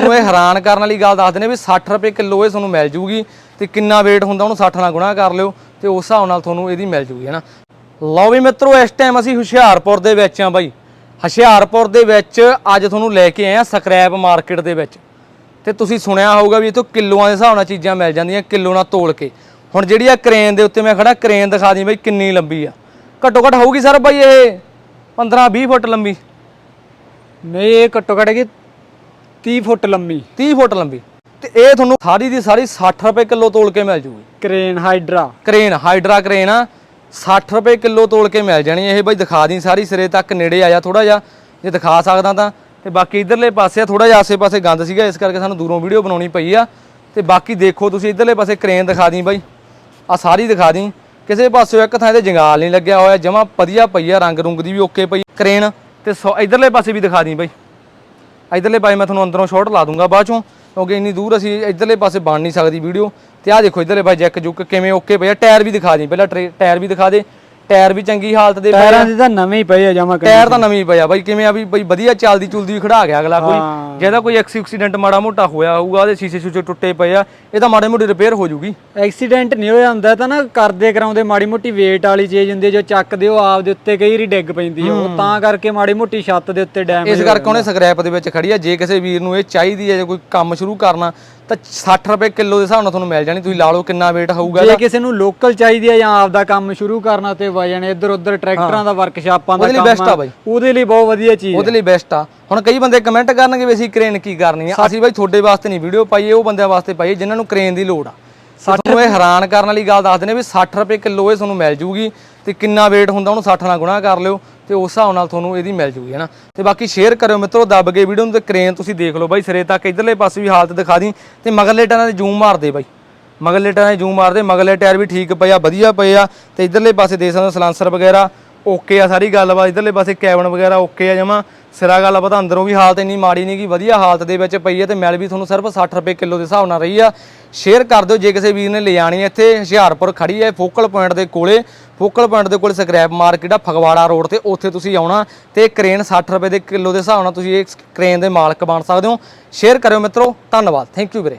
ਤੁਹਾਨੂੰ ਇਹ ਹੈਰਾਨ ਕਰਨ ਵਾਲੀ ਗੱਲ ਦੱਸਦੇ ਨੇ ਵੀ 60 ਰੁਪਏ ਕਿਲੋ ਇਹ ਤੁਹਾਨੂੰ ਮਿਲ ਜੂਗੀ ਤੇ ਕਿੰਨਾ weight ਹੁੰਦਾ ਉਹਨੂੰ 60 ਨਾਲ ਗੁਣਾ ਕਰ ਲਿਓ ਤੇ ਉਸ ਹਿਸਾਬ ਨਾਲ ਤੁਹਾਨੂੰ ਇਹਦੀ ਮਿਲ ਜੂਗੀ, ਹਨਾ? ਲਓ ਵੀ ਮਿੱਤਰੋ, ਇਸ ਟਾਈਮ ਅਸੀਂ ਹੁਸ਼ਿਆਰਪੁਰ ਦੇ ਵਿੱਚ ਆ ਬਾਈ। ਹੁਸ਼ਿਆਰਪੁਰ ਦੇ ਵਿੱਚ ਅੱਜ ਤੁਹਾਨੂੰ ਲੈ ਕੇ ਆਏ ਆ ਸਕ੍ਰੈਪ ਮਾਰਕੀਟ ਦੇ ਵਿੱਚ। ਤੇ ਤੁਸੀਂ ਸੁਣਿਆ ਹੋਊਗਾ ਵੀ ਇਥੋਂ ਕਿਲੋਆਂ ਦੇ ਹਿਸਾਬ ਨਾਲ ਚੀਜ਼ਾਂ ਮਿਲ ਜਾਂਦੀਆਂ ਕਿਲੋ ਨਾਲ ਤੋਲ ਕੇ। ਹੁਣ ਜਿਹੜੀ ਆ ਕ੍ਰੇਨ ਦੇ ਉੱਤੇ ਮੈਂ ਖੜਾ ਕ੍ਰੇਨ ਦਿਖਾ ਦੀ ਬਈ ਕਿੰਨੀ ਲੰਬੀ ਆ। ਘੱਟੋ ਘੱਟ ਹੋਊਗੀ ਸਰ ਬਾਈ ਇਹ? 15 20 ਫੁੱਟ ਲੰਬੀ। ਨਹੀਂ, ਇਹ ਘੱਟੋ ਘੱਟ ਹੈਗੀ 30 ਫੁੱਟ ਲੰਮੀ। 30 ਫੁੱਟ ਲੰਬੀ ਤੇ ਇਹ ਤੁਹਾਨੂੰ ਸਾਰੀ ਦੀ ਸਾਰੀ 60 ਰੁਪਏ ਕਿਲੋ ਤੋਲ ਕੇ ਮਿਲ ਜੂਗੀ। Crane Hydra. Crane Hydra crane ਆ। 60 ਰੁਪਏ ਕਿਲੋ ਤੋਲ ਕੇ ਮਿਲ ਜਾਣੀ ਇਹ ਬਾਈ ਦਿਖਾ ਦੀ ਸਾਰੀ ਸਿਰੇ ਤੱਕ ਨੇੜੇ ਆ ਜਾ ਥੋੜਾ ਜਿਹਾ। ਜੇ ਦਿਖਾ ਸਕਦਾ ਤਾਂ। ਤੇ ਬਾਕੀ ਇਧਰਲੇ ਪਾਸੇ ਥੋੜਾ ਜਿਹਾ ਆਸੇ-ਪਾਸੇ ਗੰਦ ਸੀਗਾ ਇਸ ਕਰਕੇ ਸਾਨੂੰ ਦੂਰੋਂ ਵੀਡੀਓ ਬਣਾਉਣੀ ਪਈ ਆ। ਤੇ ਬਾਕੀ ਦੇਖੋ ਤੁਸੀਂ ਇਧਰਲੇ ਪਾਸੇ ਕ੍ਰੇਨ ਦਿਖਾ ਦੀ ਬਾਈ। ਆ ਸਾਰੀ ਦਿਖਾ ਦੀ ਕਿਸੇ ਪਾਸੇ ਇੱਕ ਥਾਂ ਤੇ ਜੰਗਾਲ ਨਹੀਂ ਲੱਗਿਆ ਹੋਇਆ ਜਮਾ ਵਧੀਆ ਪਈ ਆ ਰੰਗ ਰੁੰਗ ਦੀ ਵੀ ਓਕੇ ਪਈ ਕ੍ਰੇਨ ਤੇ ਇਧਰਲੇ ਪਾਸੇ ਵੀ ਦਿਖਾ ਦੀ ਬਾਈ। ਇਧਰਲੇ ਪਾਸੇ ਮੈਂ ਤੁਹਾਨੂੰ ਅੰਦਰੋਂ ਸ਼ਾਟ ਲਾ ਦੂੰਗਾ ਬਾਅਦ ਚੋਂ, ਕਿਉਂਕਿ ਇੰਨੀ ਦੂਰ ਅਸੀਂ ਇਧਰਲੇ ਪਾਸੇ ਬਣ ਨਹੀਂ ਸਕਦੀ ਵੀਡੀਓ ਤੇ ਆਹ ਦੇਖੋ ਇਧਰਲੇ ਪਾਸੇ ਜੈਕ ਜੁੱਕ ਕਿਵੇਂ ਓਕੇ ਪਏ ਆ। ਟਾਇਰ ਵੀ ਦਿਖਾ ਦੀ, ਪਹਿਲਾਂ ਟਰੇ- ਟਾਇਰ ਵੀ ਦਿਖਾ ਦੇ ਟਾਇਰ ਵੀ ਚੰਗੀ ਹਾਲਤ ਦੇ ਪਏ ਆ। ਟਾਇਰਾਂ ਦੇ ਤਾਂ ਨਵੇਂ ਹੀ ਪਏ ਆ ਜਮਾ ਟਾਇਰ ਤਾਂ ਨਵੀਂ ਪਿਆ ਬਾਈ ਕਿਵੇਂ ਆ ਵੀ ਬਈ ਵਧੀਆ ਚੱਲਦੀ ਚੁਲਦੀ ਵੀ ਖੜਾ ਗਿਆ ਅਗਲਾ ਕੋਈ। ਹਾਂ। ਜਿਹਦਾ ਕੋਈ ਐਕਸੀਡੈਂਟ ਮਾੜਾ ਮੋਟਾ ਹੋਇਆ ਹੋਊਗਾ ਉਹਦੇ ਸ਼ੀਸ਼ੇ ਸ਼ੂਸ਼ੇ ਟੁੱਟੇ ਪਏ ਆ ਇਹ ਤਾਂ ਮਾੜੇ ਮੋਟੇ ਰਿਪੇਅਰ ਹੋ ਜੂਗੀ। ਐਕਸੀਡੈਂਟ ਨਹੀਂ ਹੋਇਆ ਹੁੰਦਾ ਤਾਂ ਨਾ ਕਰਦੇ ਕਰਾਉਂਦੇ ਮਾੜੀ ਮੋਟੀ weight ਵਾਲੀ ਚੀਜ਼ ਹੁੰਦੀ ਹੈ, ਜੋ ਚੱਕਦੇ ਉਹ ਆਪ ਦੇ ਉੱਤੇ ਕਈ ਵਾਰੀ ਡਿੱਗ ਪੈਂਦੀ ਹੈ ਉਹ ਤਾਂ ਕਰਕੇ ਮਾੜੀ ਮੋਟੀ ਛੱਤ ਦੇ ਉੱਤੇ ਡੈਮੇਜ ਇਸ ਕਰਕੇ ਉਹਨੇ ਸਕ੍ਰੈਪ ਦੇ ਵਿੱਚ ਖੜੀ ਆ। ਜੇ ਕਿਸੇ ਵੀਰ ਨੂੰ ਇਹ ਚਾਹੀਦੀ ਹੈ ਜੇ ਕੋਈ ਕੰਮ ਸ਼ੁਰੂ ਕਰਨਾ ਤਾਂ 60 ਰੁਪਏ ਕਿਲੋ ਦੇ ਹਿਸਾਬ ਨਾਲ ਤੁਹਾਨੂੰ ਮਿਲ ਜਾਣੀ ਤੁਸੀਂ ਲਾ ਲਓ ਕਿੰਨਾ weight ਹੋਊਗਾ ਜੇ ਕਿਸੇ ਨੂੰ ਲੋਕਲ ਚਾਹੀਦੀ ਹੈ ਜਾਂ ਆਪ ਦਾ ਕੰਮ ਸ਼ੁਰੂ ਕਰਨਾ ਤੇ ਵਜਨ ਇੱਧਰ ਉੱਧਰ ਟਰੈਕਟਰਾਂ ਦਾ ਵਰਕਸ਼ਾਪਾਂ ਦਾ ਉਹਦੇ ਲਈ best ਆ ਬਾਈ। ਉਹਦੇ ਲਈ ਬਹੁਤ ਵਧੀਆ ਚੀਜ਼ ਉਹਦੇ ਲਈ ਬੈਸਟ ਆ। ਹੁਣ ਕਈ ਬੰਦੇ ਕਮੈਂਟ ਕਰਨਗੇ ਵੀ ਅਸੀਂ ਕ੍ਰੇਨ ਕੀ ਕਰਨੀ ਆ। ਅਸੀਂ ਬਾਈ ਤੁਹਾਡੇ ਵਾਸਤੇ ਨਹੀਂ ਵੀਡੀਓ ਪਾਈਏ ਉਹ ਬੰਦਿਆਂ ਵਾਸਤੇ ਪਾਈਏ ਜਿਨ੍ਹਾਂ ਨੂੰ ਕ੍ਰੇਨ ਦੀ ਲੋੜ ਆ। ਤੁਹਾਨੂੰ ਇਹ ਹੈਰਾਨ ਕਰਨ ਵਾਲੀ ਗੱਲ ਦੱਸਦੇ ਨੇ ਵੀ 60 ਰੁਪਏ ਕਿਲੋ ਇਹ ਤੁਹਾਨੂੰ ਮਿਲ ਜੂਗੀ ਤੇ ਕਿੰਨਾ weight ਹੁੰਦਾ ਉਹਨੂੰ 60 ਨਾਲ ਗੁਣਾ ਕਰ ਲਿਓ ਤੇ ਉਸ ਹਿਸਾਬ ਨਾਲ ਤੁਹਾਨੂੰ ਇਹਦੀ ਮਿਲ ਜੂਗੀ ਹਨਾ? ਤੇ ਬਾਕੀ ਸ਼ੇਅਰ ਕਰਿਓ ਮਿੱਤਰੋ ਦੱਬ ਕੇ ਵੀਡੀਓ ਨੂੰ ਤੇ ਕ੍ਰੇਨ ਤੁਸੀਂ ਦੇਖ ਲਓ ਬਾਈ ਸਿਰੇ ਤੱਕ ਇਧਰਲੇ ਪਾਸੇ ਵੀ ਹਾਲਤ ਦਿਖਾ ਦੀ ਤੇ ਮਗਰਲੇ ਟਾਇਰਾਂ ਦੇ ਜ਼ੂਮ ਮਾਰਦੇ ਬਾਈ। ਮਗਰਲੇ ਟਾਇਰਾਂ ਦੇ ਜ਼ੂਮ ਮਾਰਦੇ ਮਗਰਲੇ ਟਾਇਰ ਵੀ ਠੀਕ ਪਏ ਆ ਵਧੀਆ ਪਏ ਆ ਤੇ ਇਧਰਲੇ ਪਾਸੇ ਦੇ ਸਕਦੇ ਸਲਾਂਸਰ ਵਗੈਰਾ ਓਕੇ ਆ ਸਾਰੀ ਗੱਲਬਾਤ, ਇਧਰਲੇ ਪਾਸੇ ਕੈਬਨ ਵਗੈਰਾ ਓਕੇ ਆ ਜਮਾ। ਸਿਰਾ ਗੱਲਬਾਤ ਅੰਦਰੋਂ ਵੀ ਹਾਲਤ ਇੰਨੀ ਮਾੜੀ ਨਹੀਂ ਕਿ ਵਧੀਆ ਹਾਲਤ ਦੇ ਵਿੱਚ ਪਈ ਹੈ ਤੇ ਮੈਲ ਵੀ ਤੁਹਾਨੂੰ ਸਿਰਫ 60 ਰੁਪਏ ਕਿਲੋ ਦੇ ਹਿਸਾਬ ਨਾਲ ਰਹੀ ਆ। ਸ਼ੇਅਰ ਕਰ ਦਿਓ ਜੇ ਕਿਸੇ ਵੀਰ ਨੇ ਲਿਜਾਣੀ ਹੈ ਇੱਥੇ, ਹੁਸ਼ਿਆਰਪੁਰ ਖੜੀ ਹੈ ਫੋਕਲ ਪੁਆਇੰਟ ਦੇ ਕੋਲੇ। ਫੋਕਲ ਪੁਆਇੰਟ ਦੇ ਕੋਲੇ ਸਕ੍ਰੈਪ ਮਾਰਕੀਟ ਆ ਫਗਵਾੜਾ ਰੋਡ ਤੇ ਉੱਥੇ ਤੁਸੀਂ ਆਉਣਾ ਤੇ ਕਰੇਨ 60 ਰੁਪਏ ਦੇ ਕਿਲੋ ਦੇ ਹਿਸਾਬ ਨਾਲ ਤੁਸੀਂ ਇਹ ਕਰੇਨ ਦੇ ਮਾਲਕ ਬਣ ਸਕਦੇ ਹੋ। ਸ਼ੇਅਰ ਕਰਿਓ ਮਿੱਤਰੋ, ਧੰਨਵਾਦ। ਥੈਂਕ ਯੂ ਵੀਰੇ।